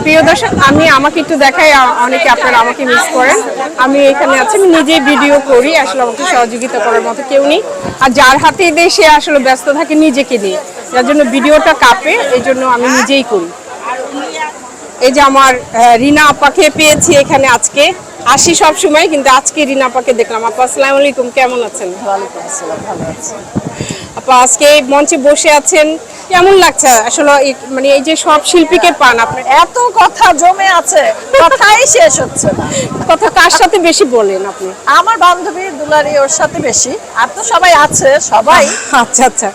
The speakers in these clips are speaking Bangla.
প্রিয় দর্শক, আমি আমাকে একটু দেখাই অনেকে আপনারা আমাকে মিস করেন। আমি এখানে আছি, আমি নিজেই ভিডিও করি, আসলে আমাকে সহযোগিতা করার মতো কেউ নেই। আর যার হাতে দেয়, সে আসলে ব্যস্ত থাকে নিজেকে নিয়ে। যার জন্য ভিডিওটা কাঁপে, এই জন্য আমি নিজেই করি। এই যে আমার রিনা আপাকে পেয়েছি এখানে আজকে। আসি সব সময়, কিন্তু আজকে রিনা আপাকে দেখলাম। আপা, আসসালামু আলাইকুম, কেমন আছেন? ওয়ালাইকুম আসসালাম, ভালো আছি। আপা আজকে এই মঞ্চে বসে আছেন কেমন লাগছে? আসলে মানে এই যে সব শিল্পীকে পান আপনার। এত কথা জমে আছে কথাই শেষ হচ্ছে কথা কার সাথে বেশি বলেন আপনি? আমার বান্ধবী দুলারি ওর সাথে বেশি। আর তো সবাই আছে সবাই। আচ্ছা আচ্ছা।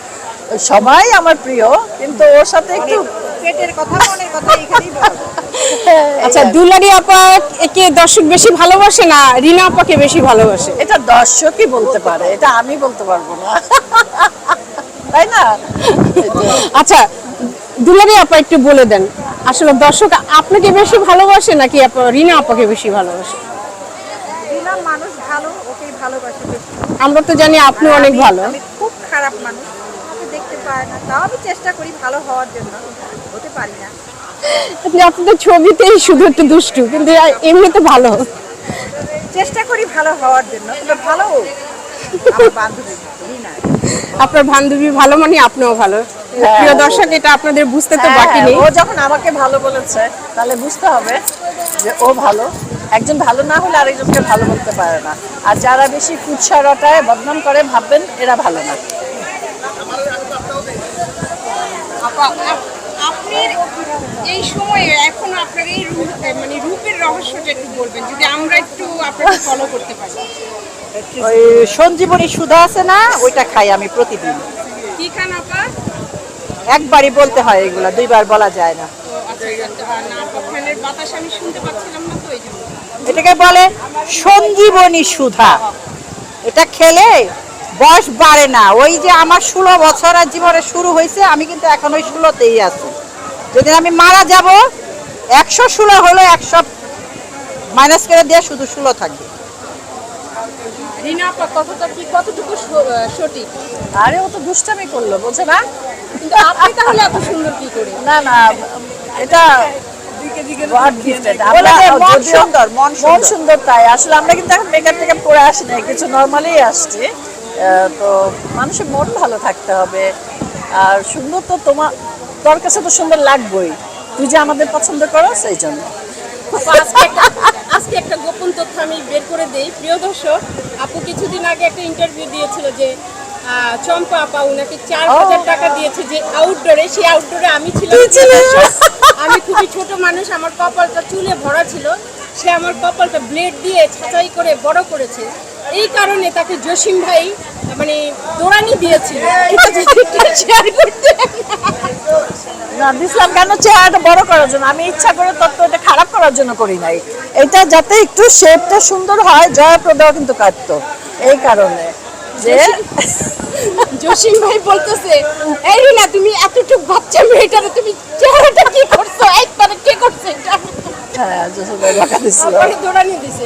সবাই আমার প্রিয় কিন্তু ওর সাথে একটু পেটের কথা মনের কথা এখানেই বলা। আচ্ছা দুলারি আপা কে দর্শক বেশি ভালোবাসে না রিনা আপাকে বেশি ভালোবাসে? এটা দর্শকই বলতে পারে এটা আমি বলতে পারব না। তাই না? আচ্ছা দুলারি আপা একটু বলে দেন। আসলে দর্শক আপনাকে বেশি ভালোবাসে নাকি রিনা আপাকে বেশি ভালোবাসে? দিলাম মানুষ ভালো ওকেই ভালোবাসে আমরা তো জানি আপনি অনেক ভালো। খুব খারাপ মানুষ দেখতে পায় না। তাও আমি চেষ্টা করি ভালো হওয়ার জন্য। হতে পারি না। আপনি আপনাদের ছবিতেই শুধু একটু দুষ্টু কিন্তু এমনিতে ভালো। চেষ্টা করি ভালো হওয়ার জন্য ভালো আপনার বান্ধবী ভালো মানে আপনিও ভালো। প্রিয় দর্শক এটা আপনাদের বুঝতে তো বাকি হ্যাঁ, নেই। ও যখন আমাকে ভালো বলেছে তাহলে বুঝতে হবে যে ও ভালো। একজন ভালো না হলে আরেকজনকে ভালো বলতে পারে না। আর যারা বেশি কুৎসা রটায় বদনাম করে ভাববেন এরা ভালো না। এই সময়ে এখন আপনার এই রূপ মানে রূপের রহস্যটা একটু বলবেন যদি আমরা একটু আপনাকে ফলো করতে পারি। ওই সঞ্জীবনী সুধা আছে না ওইটা খাই আমি প্রতিদিন। কি খান আপা? একবারই বলতে হয় এগুলা দুইবার বলা যায় না। আচ্ছা এটাকে বলে সঞ্জীবনী সুধা। এটা খেলে বয়স বাড়ে না। ওই যে আমার ষোলো বছর আর জীবনে শুরু হয়েছে আমি কিন্তু এখন ওই ষোলোতেই আছি। যদি আমি মারা যাব একশো ষোলো হলো একশো মাইনাস করে দিয়ে শুধু ষোলো থাকবে। রিনা আপা কি কতটুকু সঠিক? আরে ও তো দুষ্টামি করল বোঝে না? কিন্তু আপনি তাহলে এত সুন্দর কি করে? না না এটা মন সুন্দর, তাই আসলে আমরা কিন্তু এখন মেকআপ টেকআপ করে আসি না কিছু নর্মালি আসছি। আহ, তো মানুষের মন ভালো থাকতে হবে আর সুন্দর তো তোমার তোর কাছে তো সুন্দর লাগবেই। তুই যে আমাদের পছন্দ করো সেই জন্য। আজকে একটা গোপন তথ্য আমি বের করে দেই। প্রিয় দর্শক আপু কিছুদিন আগে একটা ইন্টারভিউ দিয়েছিল যে চম্পা আপা উনাকে চার হাজার টাকা দিয়েছে যে আউটডোরে সেই আউটডোরে আমি ছিলাম আমি খুবই ছোট মানুষ আমার কপালটা চুলে ভরা ছিল। সে আমার কপালটা ব্লেড দিয়ে ছাঁচাই করে বড় করেছে। এই কারণে তাকে জসিম ভাই মানে দোরানি দিয়েছিল। শেয়ার করতে। না দিছিলাম কেন? চেহারাটা বড় করার জন্য। আমি ইচ্ছা করে তত্ত্ব এটা খারাপ করার জন্য করি নাই। এটা যাতে একটু শেপটা সুন্দর হয় জয়প্রদাও কিন্তু কাটতো। এই কারণে যে জসিম ভাই বলতেছে এই রিনা তুমি এতটুকু বাচ্চা মেয়েটারে তুমি চেহারাটা কি করছ? একবারে কি করছে এটা? হ্যাঁ জসিম ভাই বকা দিছিল। দৌড়ানি দিছে।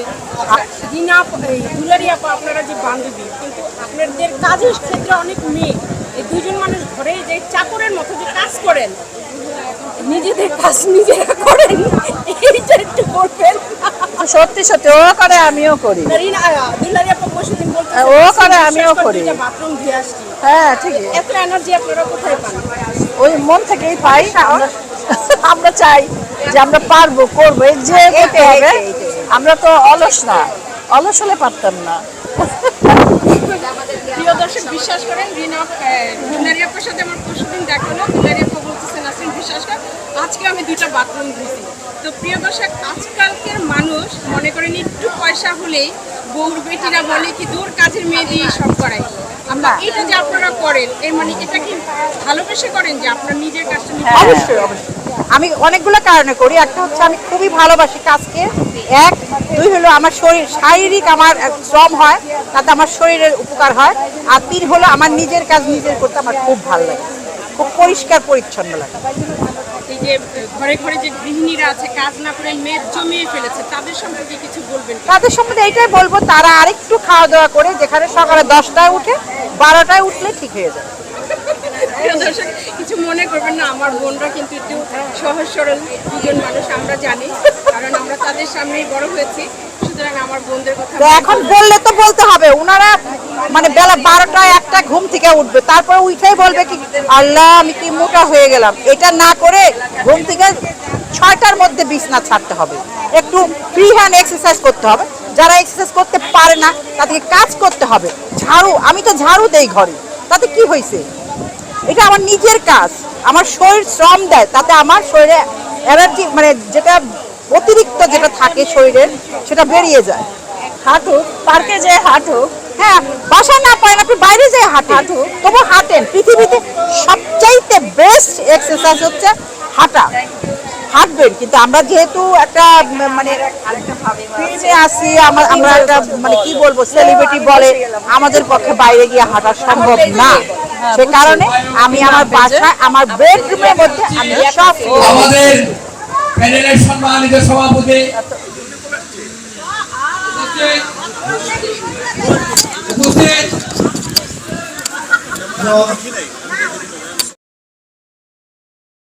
রিনা এই দুলারি আপা আপনারা যে বান্ধবী কিন্তু আপনাদের কাজের ক্ষেত্রে অনেক মেয়ে। এই দুজন ঘরে যে চাকরের মতো যে কাজ করেন নিজেদের কাজ নিজেরা করেন এইটা একটু করবেন। সত্যি সত্যি ও করে আমিও করি। ও করে, আমিও করি। হ্যাঁ ঠিকই এত এনার্জি আপনারা কোথায় পান? ওই মন থেকেই পাই। আমরা চাই যে আমরা পারব করব যে হবে। আমরা তো অলস না অলস হলে পারতাম না। প্রিয় দর্শক বিশ্বাস করেন রিনা দুলারি আপার সাথে আমার পরশুদিন দেখা হলো। দুলারি আপা বলতেছে বিশ্বাস কর আজকে আমি দুইটা বাথরুম ধুছি তো প্রিয় দর্শক আজকালকের মানুষ মনে করেন একটু পয়সা হলেই বউর বেটিরা বলে কি দূর কাজের মেয়ে দিয়ে সব করাই আমরা এটা যে আপনারা করেন এই মানে এটা কি ভালোবেসে করেন যে আপনার নিজের কাজটা হ্যাঁ। অবশ্যই অবশ্যই। আমি অনেকগুলো কারণে করি। একটা হচ্ছে আমি খুবই ভালোবাসি কাজকে। এক দুই হলো আমার শরীর শারীরিক আমার শ্রম হয় তাতে আমার শরীরের উপকার হয়। আর তিন হলো আমার নিজের কাজ নিজের করতে আমার খুব ভালো লাগে। খুব পরিষ্কার পরিচ্ছন্ন লাগে। এই যে ঘরে ঘরে যে গৃহিণীরা আছে কাজ না করে মেদ জমিয়ে ফেলেছে তাদের সম্পর্কে কিছু বলবেন? তাদের সম্বন্ধে এইটাই বলব তারা আরেকটু খাওয়া দাওয়া করে যেখানে সকালে দশটায় উঠে বারোটায় উঠলে ঠিক হয়ে যাবে প্রিয় দর্শক কিছু মনে করবেন না আমার বোনরা কিন্তু একটু সহজ সরল দুজন মানুষ আমরা জানি কারণ আমরা তাদের সামনেই বড় হয়েছি। সুতরাং আমার বোনদের কথা এখন বললে তো বলতে হবে ওনারা মানে বেলা বারোটা একটা ঘুম থেকে উঠবে তারপরে উঠেই বলবে কি আল্লাহ আমি কি মোটা হয়ে গেলাম। এটা না করে ঘুম থেকে ছয়টার মধ্যে বিছনা ছাড়তে হবে। একটু ফ্রি হ্যান্ড এক্সারসাইজ করতে হবে। যারা এক্সারসাইজ করতে পারে না তাদেরকে কাজ করতে হবে। ঝাড়ু আমি তো ঝাড়ু দেই ঘরে তাতে কি হয়েছে এটা আমার নিজের কাজ। আমার শরীর শ্রম দেয় তাতে আমার শরীরে এনার্জি মানে যেটা অতিরিক্ত যেটা থাকে শরীরের সেটা বেরিয়ে যায়। হাঁটুক পার্কে যে হাঁটুক হ্যাঁ বাসায় না পারেন আপনি বাইরে যেয়ে হাঁটেন হাঁটুন। তবু হাঁটেন। পৃথিবীতে সবচাইতে বেস্ট এক্সারসাইজ হচ্ছে হাঁটা। হাঁটবেন কিন্তু আমরা যেহেতু একটা মানে আমরা আমরা একটা মানে কি বলব সেলিব্রিটি বলে আমাদের পক্ষে বাইরে গিয়ে হাঁটা সম্ভব না। সে কারণে আমি আমার বাসায় আমার বেডরুমের মধ্যে আমি সব আমাদের প্যানেলের সম্মানিত সভাপতি। উপস্থিত।